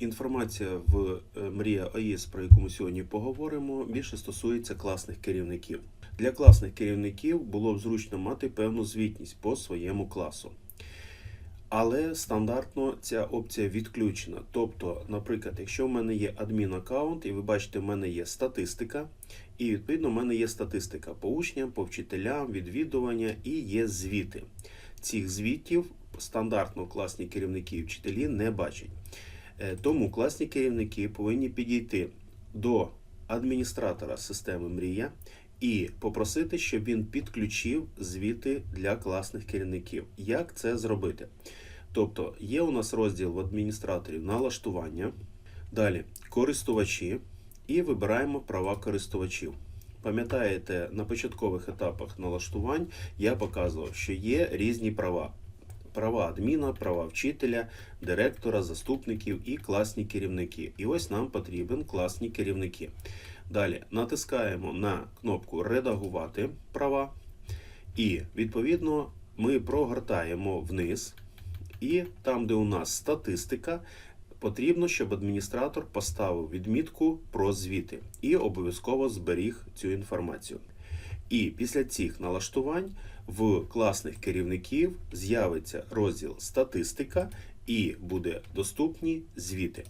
Інформація в е, Мрія АІС, про яку ми сьогодні поговоримо, більше стосується класних керівників. Для класних керівників було б зручно мати певну звітність по своєму класу. Але стандартно ця опція відключена. Тобто, наприклад, якщо в мене є адмін аккаунт, і ви бачите, в мене є статистика, і відповідно в мене є статистика по учням, по вчителям, відвідування і є звіти. Цих звітів стандартно класні керівники і вчителі не бачать. Е, Тому класні керівники повинні підійти до адміністратора системи Мрія і попросити, щоб він підключив звіти для класних керівників. Як це зробити? Тобто є у нас розділ в адміністраторів налаштування, далі користувачі і вибираємо права користувачів. Пам'ятаєте, на початкових етапах налаштувань я показував, що є різні права. Права адміна, права вчителя, директора, заступників і класні керівники. І ось нам потрібен класні керівники. Далі натискаємо на кнопку Редагувати права, і відповідно ми прогортаємо вниз. І там, де у нас статистика, потрібно, щоб адміністратор поставив відмітку про звіти і обов'язково зберіг цю інформацію. І після цих налаштувань в класних керівників з'явиться розділ статистика і буде доступні звіти.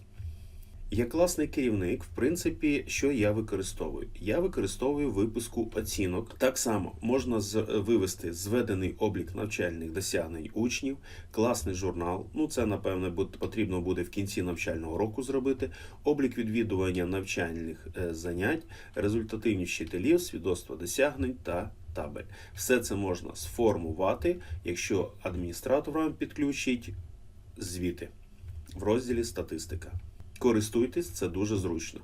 Як класний керівник, в принципі, що я використовую? Я використовую виписку оцінок. Так само можна вивести зведений облік навчальних досягнень учнів, класний журнал. Ну, це напевне потрібно буде в кінці навчального року зробити. Облік відвідування навчальних е, занять, результативність вчителів, свідоцтво досягнень та табель. Все це можна сформувати, якщо адміністратор вам підключить звіти в розділі статистика. Користуйтесь, це дуже зручно.